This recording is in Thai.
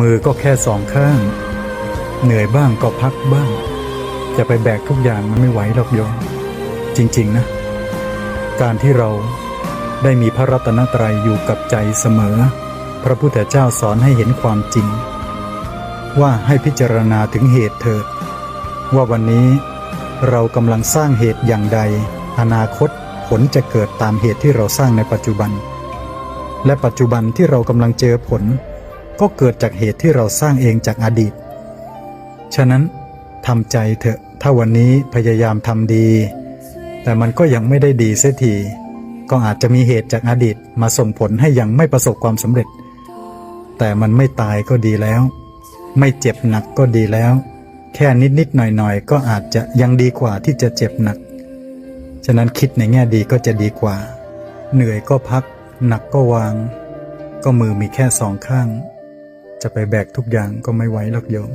มือก็แค่สองข้าง เหนื่อยบ้างก็พักบ้าง จะไปแบกทุกอย่างมันไม่ไหวหรอกโยมจริง ๆ นะ การที่เราได้มีพระรัตนตรัยอยู่กับใจเสมอ พระพุทธเจ้าสอนให้เห็นความจริง ว่าให้พิจารณาถึงเหตุเถิด ว่าวันนี้เรากำลังสร้างเหตุอย่างใด อนาคตผลจะเกิดตามเหตุที่เราสร้างในปัจจุบัน และปัจจุบันที่เรากำลังเจอผล ก็เกิดจากเหตุที่เราสร้างเองจากอดีต ฉะนั้นทำใจเถอะถ้าวันนี้พยายามทำดี แต่มันก็ยังไม่ได้ดีเสียทีก็อาจจะมีเหตุจากอดีตมาส่งผลให้ยังไม่ประสบความสำเร็จ แต่มันไม่ตายก็ดีแล้ว ไม่เจ็บหนักก็ดีแล้ว แค่นิดนิดๆหน่อยหน่อยๆก็อาจจะยังดีกว่าที่จะเจ็บหนัก ฉะนั้นคิดในแง่ดีก็จะดีกว่า เหนื่อยก็พัก หนักก็วาง ก็มือมีแค่สองข้าง จะไปแบกทุกอย่างก็ไม่ไหวหรอกโยม